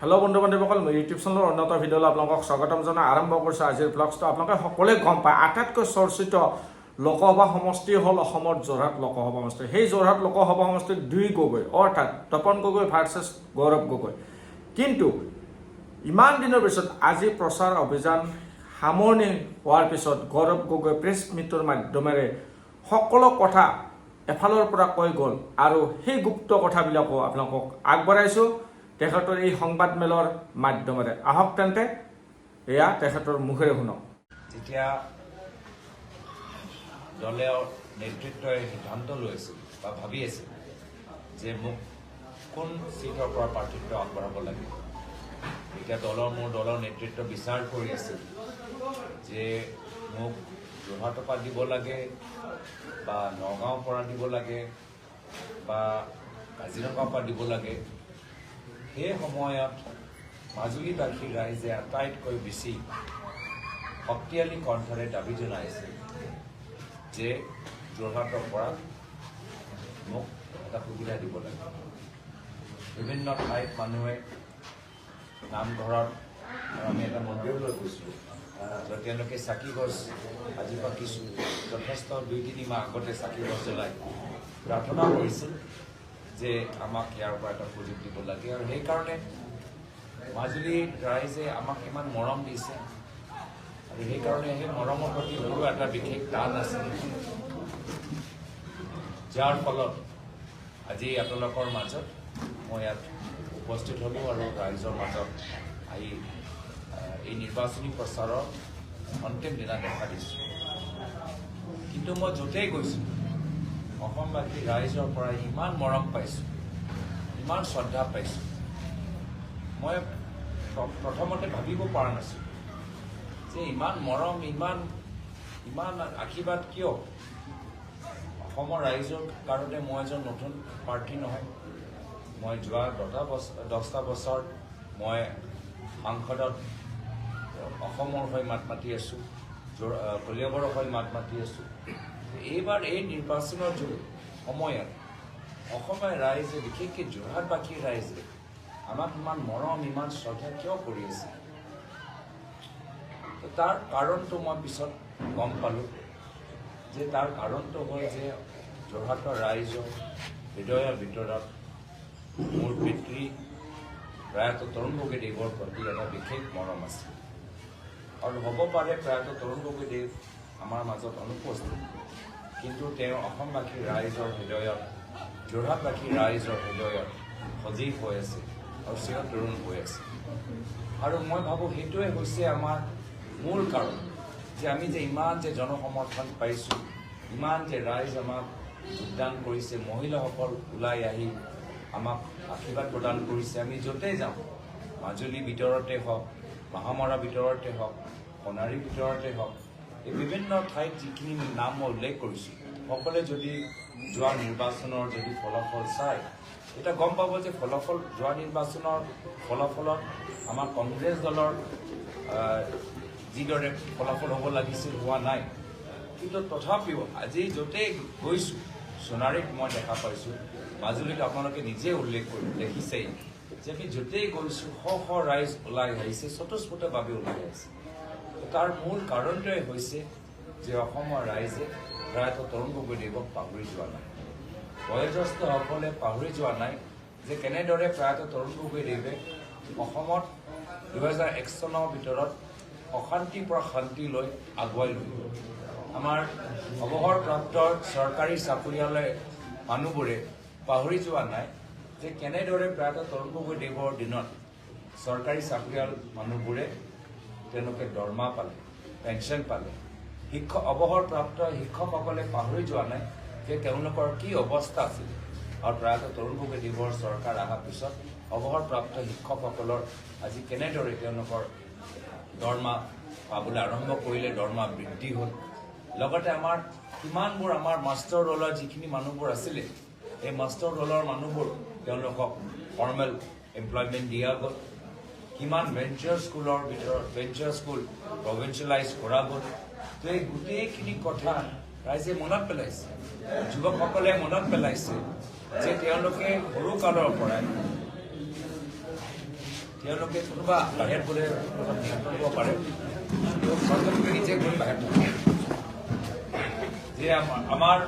Hello বন্ধু বান্ধৱীসকল মোৰ YouTube চেনেলৰ উন্নত ভিডিঅ'লৈ আপোনালোকক স্বাগতম জনাই। আৰম্ভ কৰিছোঁ আজিৰ ব্লগছটো আপোনালোকে সকলোৱে গম পায় আটাইতকৈ চৰ্চিত লোকসভা সমষ্টি হ'ল অসমৰ যোৰহাট লোকসভা সমষ্টি। সেই যোৰহাট লোকসভা সমষ্টিত দুই গগৈ অৰ্থাৎ তপন গগৈ ভাৰ্চেছ গৌৰৱ গগৈ। কিন্তু ইমান দিনৰ পিছত আজি প্ৰচাৰ অভিযান সামৰণি হোৱাৰ পিছত গৌৰৱ গগৈ প্ৰেছ মিটৰ মাধ্যমেৰে সকলো কথা এফালৰ পৰা কৈ গ'ল। আৰু সেই গুপ্ত কথাবিলাকো আপোনালোকক আগবঢ়াইছোঁ। তেখেতৰ এই সংবাদ সংবাদমেলৰ মাধ্যমেৰে। আহক তেন্তে, এয়া তেখেতৰ মুখেৰে শুনক। যেতিয়া দলে নেতৃত্বই সিদ্ধান্ত লৈছিল বা ভাবি আছিল যে মোক কোন চিটৰ পৰা প্ৰাৰ্থিত্ব আগবঢ়াব লাগে এতিয়া দলৰ মোৰ দলৰ নেতৃত্ব বিচাৰ কৰি আছিল যে মোক যোৰহাটৰ পৰা দিব লাগে বা নগাঁৱৰ পৰা দিব লাগে বা কাজিৰঙাৰ পৰা দিব লাগে। সেই সময়ত মাজুলীবাসী ৰাইজে আটাইতকৈ বেছি শক্তিশালী কণ্ঠৰে দাবী জনাইছিল যে যোৰহাটৰ পৰা মোক এটা সুবিধা দিব লাগে। বিভিন্ন ঠাইত মানুহে নামঘৰত আমি এটা মন্দিৰলৈ গৈছিলোঁ য'ত তেওঁলোকে চাকি গছ আজি পাতিছোঁ যথেষ্ট দুই তিনি মাহ আগতে চাকি গছ জ্বলাই। প্ৰাৰ্থনা কৰিছিল। যে আমাক ইয়াৰ পৰা এটা সুযোগ দিব লাগে আৰু সেইকাৰণে মাজুলীৰ ৰাইজে আমাক ইমান মৰম দিছে। আৰু সেইকাৰণে সেই মৰমৰ প্ৰতি মোৰো এটা বিশেষ টান আছে। যাৰ ফলত আজি আপোনালোকৰ মাজত মই ইয়াত উপস্থিত হ'লোঁ আৰু ৰাইজৰ মাজত আহি এই নিৰ্বাচনী প্ৰচাৰৰ অন্তিম দিনা দেখা দিছোঁ। কিন্তু মই য'তেই গৈছোঁ অসমবাসী ৰাইজৰ পৰা ইমান মৰম পাইছোঁ ইমান শ্ৰদ্ধা পাইছোঁ। মই প্ৰ- প্ৰথমতে ভাবিব পৰা নাছিলোঁ যে ইমান মৰম ইমান ইমান আশীৰ্বাদ কিয়? অসমৰ ৰাইজৰ কাৰণে মই এজন নতুন প্ৰাৰ্থী নহয়। মই যোৱা দহটা বছৰ দহটা বছৰ মই সাংসদত অসমৰ হৈ মাত মাতি আছোঁ কলিয়াবৰৰ হৈ মাত মাতি আছোঁ। এইবাৰ এই নিৰ্বাচনৰ যু- সময়ত অসমৰ ৰাইজে বিশেষকৈ যোৰহাটবাসীৰ ৰাইজে আমাক ইমান মৰম ইমান শ্ৰদ্ধা কিয় কৰি আছে? তাৰ কাৰণটো মই পিছত গম পালোঁ যে তাৰ কাৰণটো হ'ল যে যোৰহাটৰ ৰাইজৰ হৃদয়ৰ ভিতৰত মোৰ পিতৃ প্ৰয়াত তৰুণ গগৈদেৱৰ প্ৰতি এটা বিশেষ মৰম আছে। আৰু হ'ব পাৰে প্ৰয়াত তৰুণ গগৈদেৱ আমাৰ মাজত অনুপস্থিত। কিন্তু তেওঁ অসমবাসী ৰাইজৰ হৃদয়ত যোৰহাটবাসী ৰাইজৰ হৃদয়ত সজীৱ হৈ আছে আৰু চিৰ তৰুণ হৈ আছে। আৰু মই ভাবোঁ সেইটোৱে হৈছে আমাৰ মূল কাৰণ যে আমি যে ইমান যে জনসমৰ্থন পাইছোঁ ইমান যে ৰাইজ আমাক যোগদান কৰিছে মহিলাসকল ওলাই আহি আমাক আশীৰ্বাদ প্ৰদান কৰিছে আমি য'তেই যাওঁ মাজুলী ভিতৰতে হওক মাহামৰা ভিতৰতে হওক সোণাৰীৰ ভিতৰতে হওক বিভিন্ন ঠাইত যিখিনি নাম মই উল্লেখ কৰিছোঁ সকলোৱে যদি যোৱা নিৰ্বাচনৰ যদি ফলাফল চায় তেতিয়া গম পাব যে ফলাফল যোৱা নিৰ্বাচনৰ ফলাফলত আমাৰ কংগ্ৰেছ দলৰ যিদৰে ফলাফল হ'ব লাগিছিল হোৱা নাই। কিন্তু তথাপিও আজি য'তেই গৈছোঁ সোণাৰীত মই দেখা পাইছোঁ মাজুলীত আপোনালোকে নিজে উল্লেখ কৰি দেখিছেই যে আমি য'তেই গৈছোঁ শ শ ৰাইজ ওলাই আহিছে স্বতঃস্ফূৰ্তভাৱে ওলাই আহিছে। তাৰ মূল কাৰণটোৱে হৈছে যে অসমৰ ৰাইজে প্ৰায়তঃ তৰুণ গগৈদেৱক পাহৰি যোৱা নাই। বয়োজ্যেষ্ঠসকলে পাহৰি যোৱা নাই যে কেনেদৰে প্ৰায়তঃ তৰুণ গগৈদেৱে অসমত দুহেজাৰ এক চনৰ ভিতৰত অশান্তিৰ পৰা শান্তিলৈ আগুৱাই লৈ আমাৰ অৱসৰপ্ৰাপ্ত চৰকাৰী চাকৰিয়ালে মানুহবোৰে পাহৰি যোৱা নাই যে কেনেদৰে প্ৰায়তঃ তৰুণ গগৈদেৱৰ দিনত চৰকাৰী চাকৰিয়াল মানুহবোৰে তেওঁলোকে দৰমহা পালে পেঞ্চন পালে। শিক্ষক অৱসৰপ্ৰাপ্ত শিক্ষকসকলে পাহৰি যোৱা নাই যে তেওঁলোকৰ কি অৱস্থা আছিল। আৰু প্ৰায়তঃ তৰুণ গগৈদেৱৰ চৰকাৰ অহাৰ পিছত অৱসৰপ্ৰাপ্ত শিক্ষকসকলৰ আজি কেনেদৰে তেওঁলোকৰ দৰমহা পাবলৈ আৰম্ভ কৰিলে দৰমহা বৃদ্ধি হ'ল। লগতে আমাৰ কিমানবোৰ আমাৰ মাষ্টৰ দলৰ যিখিনি মানুহবোৰ আছিলে এই মাষ্টৰ দলৰ মানুহবোৰ তেওঁলোকক ফৰ্মেল এমপ্লয়মেণ্ট দিয়া গ'ল। কিমান ভেঞ্চাৰ স্কুলৰ ভিতৰত ভেঞ্চাৰ স্কুল প্ৰভিঞ্চিয়েলাইজ কৰা গ'ল তো এই গোটেইখিনি কথা ৰাইজে মনত পেলাইছে। যুৱকসকলে মনত পেলাইছে যে তেওঁলোকে সৰু কালৰ পৰাই তেওঁলোকে কোনোবা বাহিৰত গ'লে নিয়ন্ত্ৰণ কৰিব পাৰে। চৰকাৰটোকে নিজে গৈ বাহিৰত যে আমাৰ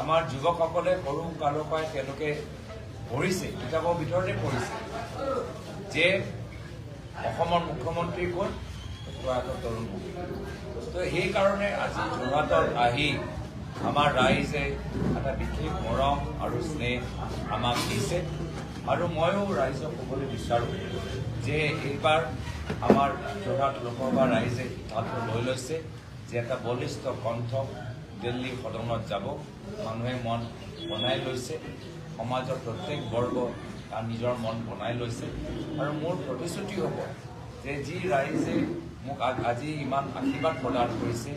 আমাৰ যুৱকসকলে সৰু কালৰ পৰাই তেওঁলোকে পঢ়িছে কিতাপৰ ভিতৰতে পঢ়িছে যে অসমৰ মুখ্যমন্ত্ৰী কোন? প্ৰয়াত তৰুণ গগৈ। তো সেইকাৰণে আজি যোৰহাটত আহি আমাৰ ৰাইজে এটা বিশেষ মৰম আৰু স্নেহ আমাক দিছে। আৰু ময়ো ৰাইজক ক'বলৈ বিচাৰোঁ যে এইবাৰ আমাৰ যোৰহাট লোকসভা ৰাইজে সিদ্ধান্ত লৈ লৈছে যে এটা বলিষ্ঠ কণ্ঠ দিল্লী সদনত যাব। মানুহে মন বনাই লৈছে। সমাজৰ প্ৰত্যেক বৰ্গ তাৰ নিজৰ মন বনাই লৈছে। আৰু মোৰ প্ৰতিশ্ৰুতি হ'ব যে যি ৰাইজে মোক আজি ইমান আশীৰ্বাদ প্ৰদান কৰিছে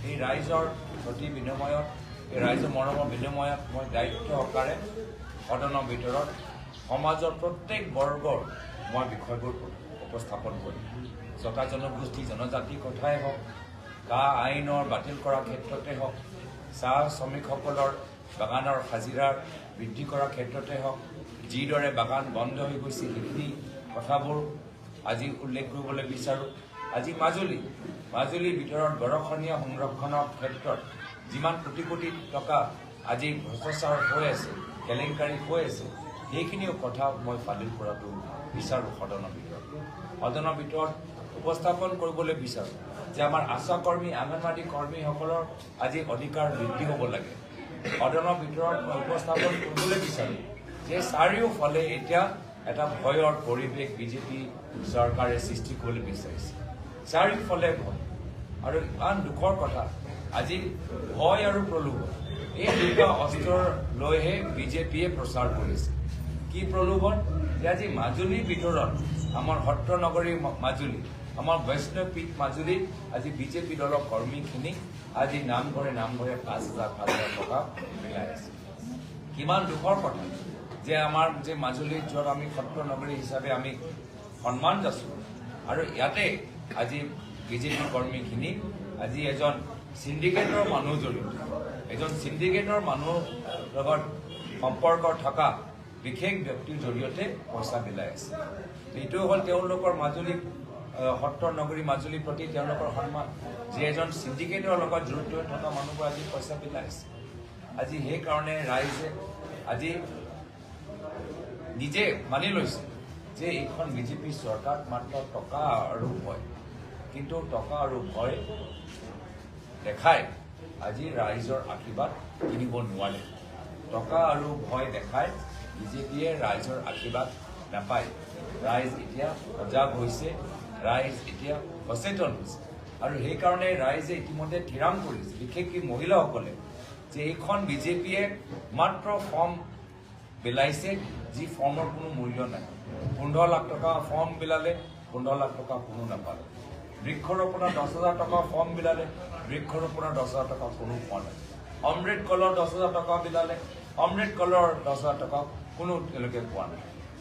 সেই ৰাইজৰ প্ৰতি বিনিময়ত এই ৰাইজৰ মৰমৰ বিনিময়ত মই দায়িত্ব সহকাৰে সদনৰ ভিতৰত সমাজৰ প্ৰত্যেক বৰ্গৰ মই বিষয়বোৰ উপস্থাপন কৰিম। জতা জনগোষ্ঠী জনজাতিৰ কথাই হওক কা আইনৰ বাতিল কৰাৰ ক্ষেত্ৰতে হওক চাহ শ্ৰমিকসকলৰ বাগানৰ হাজিৰাৰ বৃদ্ধি কৰাৰ ক্ষেত্ৰতে হওক যিদৰে বাগান বন্ধ হৈ গৈছে সেইখিনি কথাবোৰ আজি উল্লেখ কৰিবলৈ বিচাৰোঁ। আজি মাজুলী মাজুলীৰ ভিতৰত গৰখনীয়া সংৰক্ষণৰ ক্ষেত্ৰত যিমান কোটি কোটি টকা আজি ভ্ৰষ্টাচাৰ হৈ আছে কেলেংকাৰী হৈ আছে সেইখিনিও কথা মই ফাদিল কৰাটো বিচাৰোঁ সদনৰ ভিতৰত। সদনৰ ভিতৰত উপস্থাপন কৰিবলৈ বিচাৰোঁ যে আমাৰ আশা কৰ্মী অংগনবাদী কৰ্মীসকলৰ আজি অধিকাৰ বৃদ্ধি হ'ব লাগে। সদনৰ ভিতৰত উপস্থাপন কৰিবলৈ বিচাৰোঁ যে চাৰিওফালে এতিয়া এটা ভয়ৰ পৰিৱেশ বিজেপি চৰকাৰে সৃষ্টি কৰিবলৈ বিচাৰিছে। চাৰিওফালে ভয়। আৰু ইমান দুখৰ কথা আজি ভয় আৰু প্ৰলোভন এই দুটা অস্ত্ৰ লৈহে বিজেপিয়ে প্ৰচাৰ কৰিছে। কি প্ৰলোভন? যে আজি মাজুলীৰ ভিতৰত আমাৰ সত্ৰ নগৰী মাজুলী আমাৰ বৈষ্ণৱপীঠ মাজুলীত আজি বিজেপি দলৰ কৰ্মীখিনিক আজি নামঘৰে নামঘৰে পাঁচ হাজাৰ পাঁচ হাজাৰ টকা মিলাই আছে। কিমান দুখৰ কথা। যে আমাৰ যে মাজুলীত য'ত আমি সত্ৰ নগৰী হিচাপে আমি সন্মান যাছোঁ আৰু ইয়াতে আজি বিজেপি কৰ্মীখিনি আজি এজন চিণ্ডিকেটৰ মানুহ জড়িত। এজন চিণ্ডিকেটৰ মানুহ লগত সম্পৰ্ক থকা বিশেষ ব্যক্তিৰ জৰিয়তে পইচা বিলাই আছে। এইটো হ'ল তেওঁলোকৰ মাজুলী আহ, সত্ৰ নগৰী মাজুলীৰ প্ৰতি তেওঁলোকৰ সন্মান। যে এজন চিণ্ডিকেটৰ লগত জড়িত হৈ থকা মানুহবোৰ আজি পইচা বিলাই আছে। আজি সেইকাৰণে ৰাইজে আজি নিজে মানি লৈছে যে এইখন বিজেপি চৰকাৰ মাত্ৰ টকা আৰু ভয়। কিন্তু টকা আৰু ভয় দেখাই আজি ৰাইজৰ আশীৰ্বাদ কিনিব নোৱাৰে। টকা আৰু ভয় দেখাই বিজেপিয়ে ৰাইজৰ আশীৰ্বাদ নাপায়। ৰাইজ এতিয়া সজাগ হৈছে। ৰাইজ এতিয়া সচেতন হৈছে। আৰু সেইকাৰণে ৰাইজে ইতিমধ্যে থিৰাং কৰিছে বিশেষকৈ মহিলাসকলে যে এইখন বিজেপিয়ে মাত্ৰ ফৰ্ম বিলাইছে যি ফৰ্মৰ কোনো মূল্য নাই। পোন্ধৰ লাখ টকা ফৰ্ম বিলালে পোন্ধৰ লাখ টকা কোনো নাপালে। বৃক্ষৰোপণৰ দহ হাজাৰ টকা ফৰ্ম বিলালে বৃক্ষৰোপণৰ দহ হাজাৰ টকা কোনো পোৱা নাই। অমৃত কলৰ দহ হাজাৰ টকা বিলালে অমৃত কলৰ দহ হাজাৰ টকা কোনো তেওঁলোকে পোৱা নাই।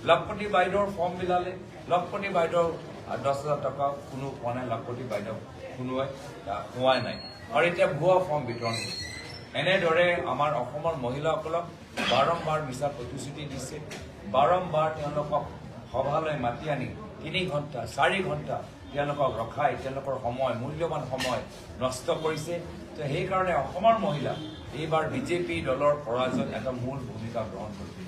লখপতি বাইদেউৰ ফৰ্ম বিলালে লখপতি বাইদেউৰ আহ, দহ হাজাৰ টকা কোনো পোৱা নাই লখপতি বাইদেউ। কোনোৱে পোৱাই নাই। আৰু এতিয়া ভুৱা ফৰ্ম বিতৰণ হৈছে। এনেদৰে আমাৰ অসমৰ মহিলাসকলক বাৰম্বাৰ মিছা প্ৰতিশ্ৰুতি দিছে। বাৰম্বাৰ তেওঁলোকক সভালৈ মাতি আনি তিনি ঘণ্টা চাৰি ঘণ্টা তেওঁলোকক ৰখাই তেওঁলোকৰ সময় মূল্যৱান সময় নষ্ট কৰিছে। তো সেইকাৰণে অসমৰ মহিলা এইবাৰ বিজেপি দলৰ পৰাজয়ত এটা মূল ভূমিকা গ্ৰহণ কৰিছে।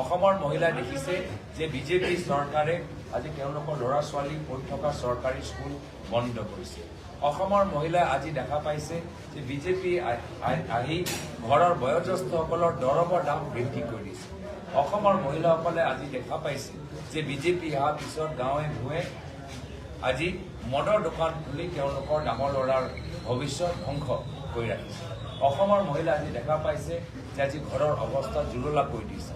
অসমৰ মহিলাই দেখিছে যে বিজেপি চৰকাৰে আজি তেওঁলোকৰ ল'ৰা ছোৱালী পঢ়ি থকা চৰকাৰী স্কুল বন্ধ কৰিছে। অসমৰ মহিলাই আজি দেখা পাইছে যে বিজেপি আহি ঘৰৰ বয়োজ্যেষ্ঠসকলৰ দৰৱৰ দাম বৃদ্ধি কৰি দিছে। অসমৰ মহিলাসকলে আজি দেখা পাইছে যে বিজেপি অহাৰ পিছত গাঁৱে ভূঞে আজি মদৰ দোকান খুলি তেওঁলোকৰ ডাঙৰ ল'ৰাৰ ভৱিষ্যত ধ্বংস কৰি ৰাখিছে। অসমৰ মহিলা আজি দেখা পাইছে যে আজি ঘৰৰ অৱস্থা জুৰুলা কৰি দিছে।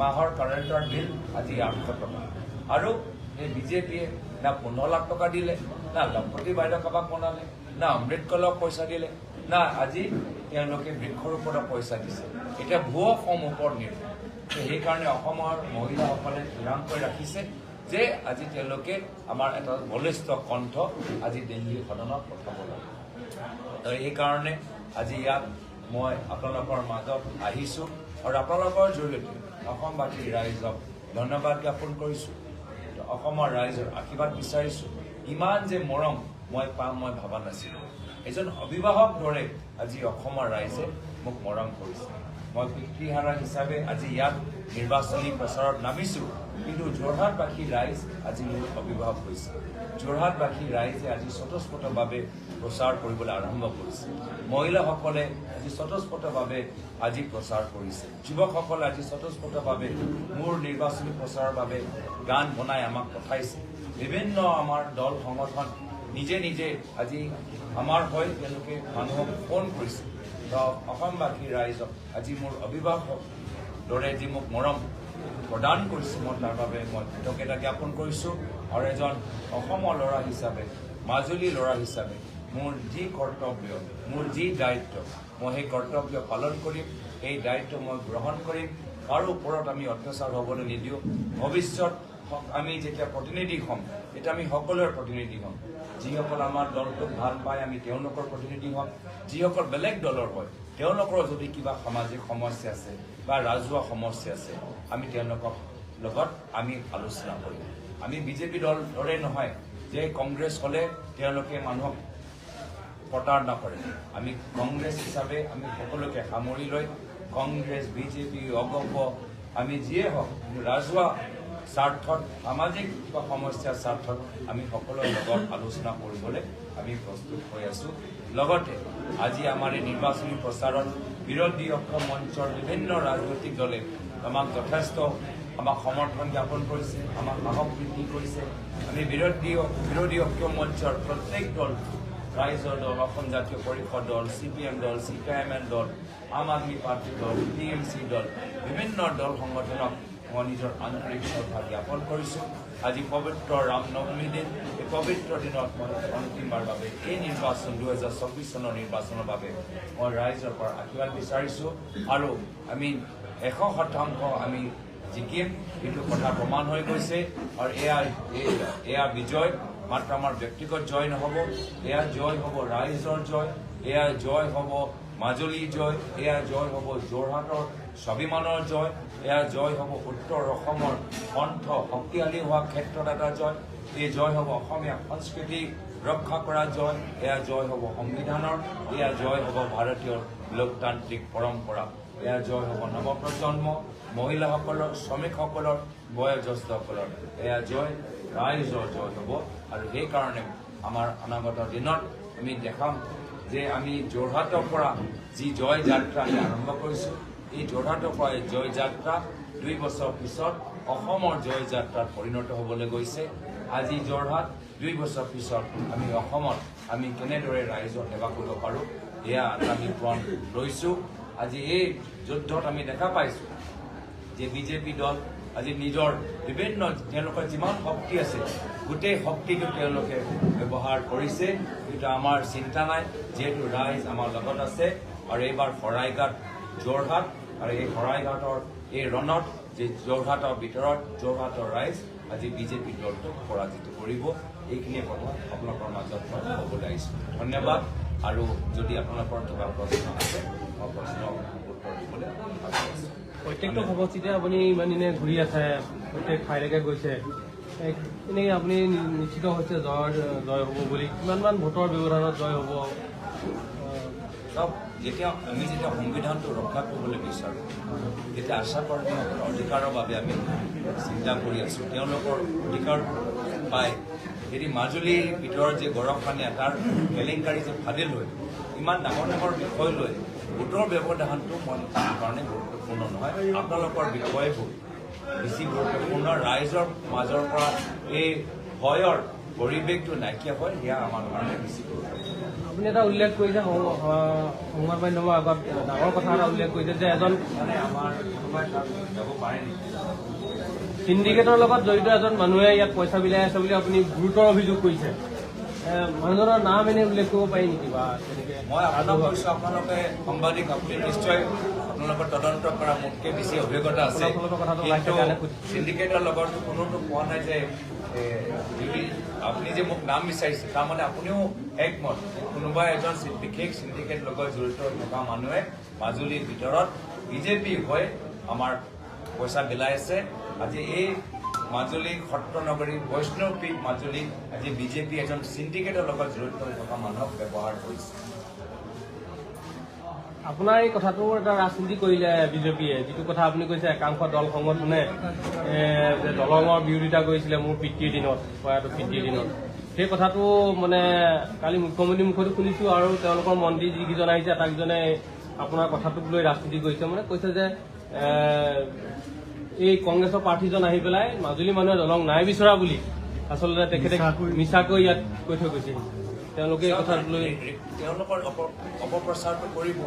মাহৰ কাৰেণ্টৰ বিল আজি আঠশ টকা আৰু এই বিজেপিয়ে না পোন্ধৰ লাখ টকা দিলে না লখপতি বাইদেউ কাৰোবাক বনালে না অমৃত কলক পইচা দিলে না আজি তেওঁলোকে বৃক্ষৰোপণৰ পইচা দিছে। এতিয়া ভুৱা ফৰ্ম ওপৰত নিৰ্ভৰ। সেইকাৰণে অসমৰ মহিলাসকলে থিৰাং কৰি ৰাখিছে যে আজি তেওঁলোকে আমাৰ এটা বলিষ্ঠ কণ্ঠ আজি দিল্লী সদনত পঠাব লাগে। সেইকাৰণে আজি ইয়াত মই আপোনালোকৰ মাজত আহিছোঁ। আৰু আপোনালোকৰ জৰিয়তে অসমবাসী ৰাইজক ধন্যবাদ জ্ঞাপন কৰিছোঁ। অসমৰ ৰাইজৰ আশীৰ্বাদ বিচাৰিছোঁ ইমান যে মৰম মই পাম মই ভবা নাছিলোঁ এজন অভিভাৱক দৰে আজি অসমৰ ৰাইজে মোক মৰম কৰিছে মই পিতৃহাৰা হিচাপে আজি ইয়াত নিৰ্বাচনী প্ৰচাৰত নামিছোঁ কিন্তু যোৰহাটবাসী ৰাইজ আজি মোৰ অভিভাৱক হৈছে। যোৰহাটবাসী ৰাইজে আজি স্বতঃস্ফূৰ্তভাৱে প্ৰচাৰ কৰিবলৈ আৰম্ভ কৰিছে। মহিলাসকলে আজি স্বতঃস্ফূৰ্তভাৱে আজি প্ৰচাৰ কৰিছে। যুৱকসকলে আজি স্বতঃস্ফূৰ্তভাৱে মোৰ নিৰ্বাচনী প্ৰচাৰৰ বাবে গান বনাই আমাক পঠাইছে। বিভিন্ন আমাৰ দল সংগঠন নিজে নিজে আজি আমাৰ হৈ তেওঁলোকে মানুহক ফোন কৰিছে। অসমবাসী ৰাইজক আজি মোৰ অভিভাৱক দৰে যি মোক মৰম প্ৰদান কৰিছে মই তাৰ বাবে মই কৃতজ্ঞতা জ্ঞাপন কৰিছোঁ আৰু এজন অসমৰ ল'ৰা হিচাপে মাজুলীৰ ল'ৰা হিচাপে মোৰ যি কৰ্তব্য মোৰ যি দায়িত্ব মই সেই কৰ্তব্য পালন কৰিম এই দায়িত্ব মই গ্ৰহণ কৰিম কাৰো ওপৰত আমি অত্যাচাৰ হ'বলৈ নিদিওঁ। ভৱিষ্যত আমি যেতিয়া প্ৰতিনিধি হ'ম তেতিয়া আমি সকলোৰে প্ৰতিনিধি হ'ম। যিসকল আমাৰ দলটোক ভাল পায় আমি তেওঁলোকৰ প্ৰতিনিধি হ'ম। যিসকল বেলেগ দলৰ হয় তেওঁলোকৰ যদি কিবা সামাজিক সমস্যা আছে বা ৰাজহুৱা সমস্যা আছে আমি তেওঁলোকৰ লগত আমি আলোচনা কৰিম। আমি বিজেপি দল দৰে নহয় যে কংগ্ৰেছ হ'লে তেওঁলোকে মানুহক প্ৰতাৰণা কৰে আমি কংগ্ৰেছ হিচাপে আমি সকলোকে সামৰি লৈ কংগ্ৰেছ বিজেপি অগপ আমি যিয়ে হওক ৰাজহুৱা স্বাৰ্থত সামাজিক কিবা সমস্যাৰ স্বাৰ্থত আমি সকলোৰে লগত আলোচনা কৰিবলৈ আমি প্ৰস্তুত হৈ আছোঁ। লগতে, আজি আমাৰ এই নিৰ্বাচনী প্ৰচাৰত বিৰোধী অক্ষম মঞ্চৰ বিভিন্ন ৰাজনৈতিক দলে আমাক যথেষ্ট আমাক সমৰ্থন জ্ঞাপন কৰিছে, আমাক সাহস বৃদ্ধি কৰিছে। আমি বিৰোধী বিৰোধী অক্ষম মঞ্চৰ প্ৰত্যেক দল, ৰাইজৰ দল, অসম জাতীয় পৰিষদ দল, চি পি এম দল, C P I M L দল, আম আদমি পাৰ্টি দল, টি এম চি দল, বিভিন্ন দল সংগঠনক মই নিজৰ আন্তৰিক শ্ৰদ্ধা জ্ঞাপন কৰিছোঁ। আজি পবিত্ৰ ৰাম নৱমী দিন। এই পবিত্ৰ দিনত মই অন্তিমবাৰ বাবে এই নিৰ্বাচন দুহেজাৰ চৌবিছ চনৰ নিৰ্বাচনৰ বাবে মই ৰাইজৰ পৰা আশীৰ্বাদ বিচাৰিছোঁ। আৰু আমি এশ শতাংশ আমি জিকিম। এইটো কথা প্ৰমাণ হৈ গৈছে। আৰু এয়া এয়া বিজয়। মাত্ৰ আমাৰ ব্যক্তিগত জয় নহ'ব। এয়া জয় হ'ব ৰাইজৰ জয়। এয়া জয় হ'ব মাজুলী জয় এয়া জয় হ'ব যোৰহাটৰ স্বাভিমানৰ জয় এয়া জয় হ'ব উত্তৰ অসমৰ কণ্ঠ শক্তিশালী হোৱা ক্ষেত্ৰত এটা জয় এই জয় হ'ব অসমীয়া সংস্কৃতি ৰক্ষা কৰা জয় এয়া জয় হ'ব সংবিধানৰ এয়া জয় হ'ব ভাৰতীয় লোকতান্ত্ৰিক পৰম্পৰা এয়া জয় হ'ব নৱপ্ৰজন্ম মহিলাসকলৰ শ্ৰমিকসকলৰ বয়োজ্যেষ্ঠসকলৰ এয়া জয় ৰাইজৰ জয় হ'ব আৰু সেইকাৰণে আমাৰ অনাগত দিনত আমি দেখাম যে আমি যোৰহাটৰ পৰা যি জয় যাত্ৰা আমি আৰম্ভ কৰিছোঁ এই যোৰহাটৰ পৰা এই জয় যাত্ৰা দুই বছৰ পিছত অসমৰ জয় যাত্ৰাত পৰিণত হ'বলৈ গৈছে। আজি যোৰহাট দুই বছৰ পিছত আমি অসমত আমি কেনেদৰে ৰাইজৰ সেৱা কৰিব পাৰোঁ এয়া আমি প্ৰণ লৈছোঁ। আজি এই যুদ্ধত আমি দেখা পাইছোঁ যে বিজেপি দল আজি নিজৰ বিভিন্ন তেওঁলোকৰ যিমান শক্তি আছে, গোটেই শক্তিটো তেওঁলোকে ব্যৱহাৰ কৰিছে। কিন্তু আমাৰ চিন্তা নাই, যিহেতু ৰাইজ আমাৰ লগত আছে। আৰু এইবাৰ শৰাইঘাট, যোৰহাট, আৰু এই শৰাইঘাটৰ এই ৰণত, যে যোৰহাটৰ ভিতৰত, যোৰহাটৰ ৰাইজ আজি বিজেপি দলটোক পৰাজিত কৰিব। এইখিনিয়ে কথা আপোনালোকৰ মাজত মই ক'বলৈ ধন্যবাদ। আৰু যদি আপোনালোকৰ কিবা প্ৰশ্ন আছে, মই প্ৰশ্ন উত্তৰ দিবলৈ প্ৰত্যেকটো সমষ্টিতে আপুনি ইমান দিনে ঘূৰি আছে প্ৰত্যেক ঠাইলৈকে গৈছে। এ- এনেকৈ আপুনি নিশ্চিত হৈছে জয় জয় হ'ব বুলি। কিমানমান ভোটৰ ব্যৱধানত জয় হ'ব? যেতিয়া আমি যেতিয়া সংবিধানটো ৰক্ষা কৰিবলৈ বিচাৰোঁ তেতিয়া আশা কৰ্মীসকলৰ অধিকাৰৰ বাবে আমি চিন্তা কৰি আছোঁ। তেওঁলোকৰ অধিকাৰ পাই যদি মাজুলীৰ ভিতৰত যে গৰখনীয়া তাৰ কেলেংকাৰী যে ফাদিল হৈ ইমান ডাঙৰ ডাঙৰ বিষয় লৈ ভোটৰ ব্যৱধানটো মই কাৰণে গুৰুত্বপূৰ্ণ নহয় আপোনালোকৰ বিষয়বোৰ বেছি গুৰুত্বপূৰ্ণ ৰাইজৰ মাজৰ পৰা এই ভয়ৰ পৰিৱেশটো নাইকিয়া হয় সেয়া আমাৰ কাৰণে বেছি গুৰুত্বপূৰ্ণ। আপুনি এটা উল্লেখ কৰিছে সংবাদ মাধ্যমৰ আগত ডাঙৰ কথা এটা উল্লেখ কৰিছে যে এজন মানে আমাৰ যাব পাৰে নেকি? চিণ্ডিকেটৰ লগত জড়িত এজন মানুহে ইয়াত পইচা বিলাই আছে বুলি আপুনি গুৰুতৰ অভিযোগ কৰিছে। মানুহজনৰ নাম এনে উল্লেখ কৰিব পাৰি নেকি বা তেনেকে? মই আপোনাক কৈছোঁ আপোনালোকে সাংবাদিক আপুনি নিশ্চয় আপোনালোকৰ তদন্ত কৰা মোতকৈ বেছি অভিজ্ঞতা আছে। চিণ্ডিকেটৰ লগত কোনোতো পোৱা নাই যে আপুনি যে মোক নাম বিচাৰিছে তাৰমানে আপুনিও একমত কোনোবা এজন বিশেষ চিণ্ডিকেট লগত জড়িত থকা মানুহে মাজুলীৰ ভিতৰত বিজেপি হৈ আমাৰ পইচা বিলাই আছে। আজি এই মাজুলী সত্ৰ নগৰী বৈষ্ণৱপীঠ মাজুলী আজি বিজেপি এজন চিণ্ডিকেটৰ লগত জড়িত হৈ থকা মানুহক ব্যৱহাৰ কৰিছে। আপোনাৰ এই কথাটো এটা ৰাজনীতি কৰিলে বিজেপিয়ে। যিটো কথা আপুনি কৈছে একাংশ দল সংগঠনে দলঙৰ বিৰোধিতা কৰিছিলে মোৰ পিতৃৰ দিনত প্ৰয়াত পিতৃৰ দিনত। সেই কথাটো মানে কালি মুখ্যমন্ত্ৰীৰ মুখতো শুনিছো আৰু তেওঁলোকৰ মন্ত্ৰী যিকেইজন আহিছে আটাইকেইজনে আপোনাৰ কথাটোক লৈ ৰাজনীতি কৰিছে। মানে কৈছে যে এই কংগ্ৰেছৰ প্ৰাৰ্থীজন আহি পেলাই মাজুলী মানুহে দলং নাই বিচৰা বুলি আচলতে তেখেতে মিছাকৈ। ইয়াত কৈ থৈ গৈছে তেওঁলোকে এই কথাটো লৈ তেওঁলোকৰ অপ- অপপ্ৰচাৰটো কৰিব।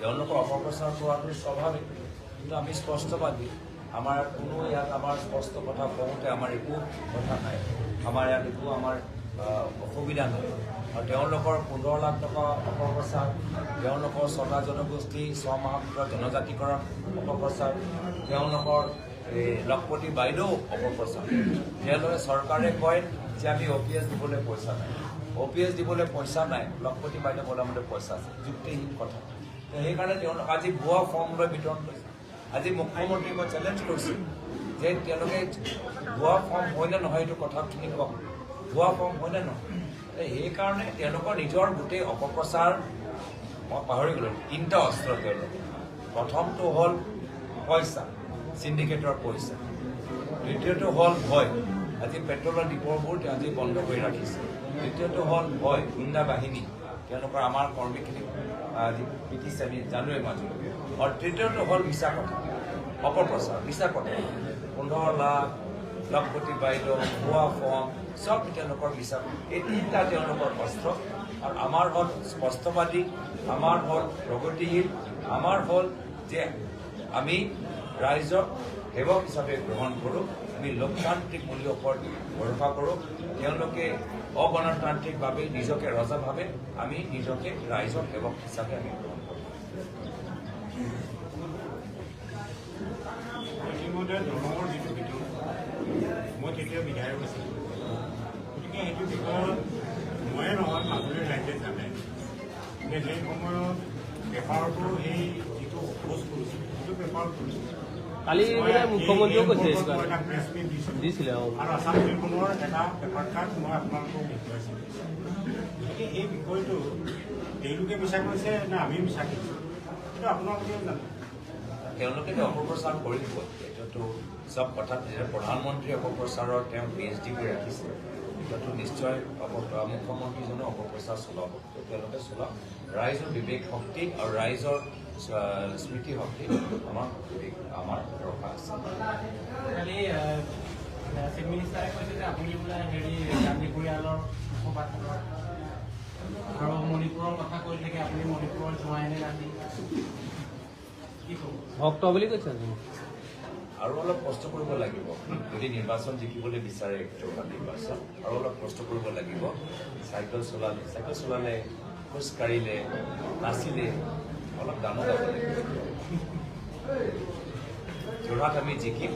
তেওঁলোকৰ অপপ্ৰচাৰ কৰাটো স্বাভাৱিক। কিন্তু আমি স্পষ্টবাদী। আমাৰ কোনো ইয়াত আমাৰ স্পষ্ট কথা কওঁতে আমাৰ একো কথা নাই। আমাৰ ইয়াত একো আমাৰ অসুবিধা নাই আৰু তেওঁলোকৰ পোন্ধৰ লাখ টকা অপপ্ৰচাৰ তেওঁলোকৰ ছটা জনগোষ্ঠী ছমাহৰ জনজাতিকৰণ অপপ্ৰচাৰ তেওঁলোকৰ এই লখপতি বাইদেউ অপপ্ৰচাৰ। তেওঁলোকে চৰকাৰে কয় যে আমি অ' পি এছ দিবলৈ পইচা নাই। অ' পি এছ দিবলৈ পইচা নাই লখপতি বাইদেউ বনাবলৈ পইচা আছে যুক্তিহীন কথা। সেইকাৰণে তেওঁলোক আজি ভুৱা ফৰ্ম লৈ বিতৰণ কৰিছে। আজি মুখ্যমন্ত্ৰীক চেলেঞ্জ কৰিছোঁ যে তেওঁলোকে ভুৱা ফৰ্ম হয়নে নহয় এইটো কথাখিনি কওক। ভুৱা ফৰ্ম হয়নে নহয়? সেইকাৰণে তেওঁলোকৰ নিজৰ গোটেই অপপ্ৰচাৰ মই পাহৰি গ'লোঁ তিনিটা অস্ত্ৰ তেওঁলোকৰ। প্ৰথমটো হ'ল পইচা চিণ্ডিকেটৰ পইচা। দ্বিতীয়টো হ'ল ভয়। আজি পেট্ৰলৰ ডিপোবোৰ আজি বন্ধ কৰি ৰাখিছে। দ্বিতীয়টো হ'ল ভয় গুণ্ডা বাহিনী। তেওঁলোকৰ আমাৰ কৰ্মীখিনিক পিটিছে আমি জানোৱেই মাজুলী আৰু তৃতীয়টো হ'ল মিছা কথা অপপ্ৰচাৰ মিছা কথা। পোন্ধৰ লাখ লখপতি বাইদেউ ভুৱা ফৰ্ম চব তেওঁলোকৰ মিছা এই তিনিটা তেওঁলোকৰ অস্ত্ৰ আৰু আমাৰ হ'ল স্পষ্টবাদী আমাৰ হ'ল প্ৰগতিশীল আমাৰ হ'ল যে আমি ৰাইজক সেৱক হিচাপে গ্ৰহণ কৰোঁ আমি লোকতান্ত্ৰিক মূল্যৰ ওপৰত ভৰসা কৰোঁ তেওঁলোকে অগণতান্ত্ৰিকভাৱে নিজকে ৰজা ভাবে, আমি নিজকে ৰাইজৰ সেৱক হিচাপে আমি গ্ৰহণ কৰোঁ। ইতিমধ্যে মই তেতিয়া বিধায়ক আছিলোঁ গতিকে সেইটো বিষয়ত ময়ে নহয় মাজুলীৰ ৰাইজে জানে যে সেই সময়ত পেপাৰটো এই যিটো অপোজ কৰিছিল সেইটো পেপাৰ কৰিছিল আৰু আছাম ট্ৰিবিউনৰ এটা পেপাৰ কাৰ্ড মই আপোনালোকক দেখুৱাইছিলোঁ গতিকে এই বিষয়টো তেওঁলোকে মিছা কৰিছে নে আমি মিছা কৰিছোঁ সেইটো আপোনালোকেও জানে তেওঁলোকে অপপ্ৰচাৰ কৰিব এতিয়াতো চব কথাত যেতিয়া প্ৰধানমন্ত্ৰী অপপ্ৰচাৰৰ তেওঁ পি এইচ ডি কৰি ৰাখিছে এতিয়াতো নিশ্চয় অপ- মুখ্যমন্ত্ৰীজনে অপপ্ৰচাৰ চলাব। তো তেওঁলোকে চলাওক। ৰাইজৰ বিবেক শক্তি আৰু ৰাইজৰ স্মৃতি শক্তি আমাৰ বিবেক- আমাৰ ৰখা আছে। আৰু মণিপুৰৰ কথা কৈ থাকে আপুনি মণিপুৰৰ যোৱাই নে ভক্ত বুলি কৈছে আজি। আৰু অলপ কষ্ট কৰিব লাগিব। যদি নিৰ্বাচন জিকিবলৈ বিচাৰে যোৰহাট নিৰ্বাচন আৰু অলপ কষ্ট কৰিব লাগিব। চাইকেল চলালে চাইকেল চলালে খোজ কাঢ়িলে নাচিলে অলপ গানো গাব লাগিব। যোৰহাট আমি জিকিম।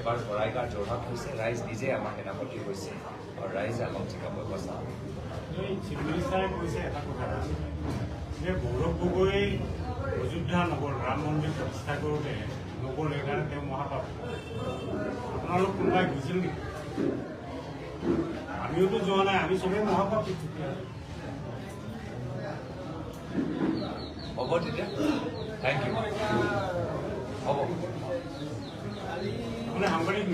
এবাৰ শৰাইঘাট যোৰহাট হৈছে ৰাইজ নিজে আমাৰ সেনাপতি হৈছে আৰু ৰাইজে আমাক জিকাব বচা এই চিফ মিনিষ্টাৰে কৈছে এটা কথা। যে গৌৰৱ গগৈ অযোধ্যা নগৰ ৰাম মন্দিৰ প্ৰতিষ্ঠা কৰোঁতে নগ'ল সেইকাৰণে তেওঁ মহাপাপ আপোনালোক কোনোবাই গৈছিল নেকি আমিওতো যোৱা নাই আমি চবেই মহাপাপ হ'ব তেতিয়া থেংক ইউ হ'ব সাংবাদিক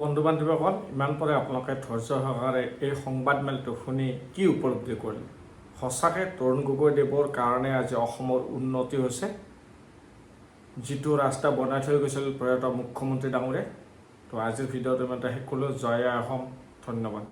বন্ধু বান্ধৱীসকল ইমান পৰে আপোনালোকে ধৈৰ্য সহকাৰে এই সংবাদমেলটো শুনি কি উপলব্ধি কৰিলে? সঁচাকৈ তৰুণ গগৈদেৱৰ কাৰণে আজি অসমৰ উন্নতি হৈছে? যিটো ৰাস্তা বনাই থৈ গৈছিল প্ৰয়াত মুখ্যমন্ত্ৰী ডাঙৰীয়ে তো আজিৰ ভিডিঅ'টো ইমানতে শেষ কৰিলোঁ। জয় আহম ধন্যবাদ।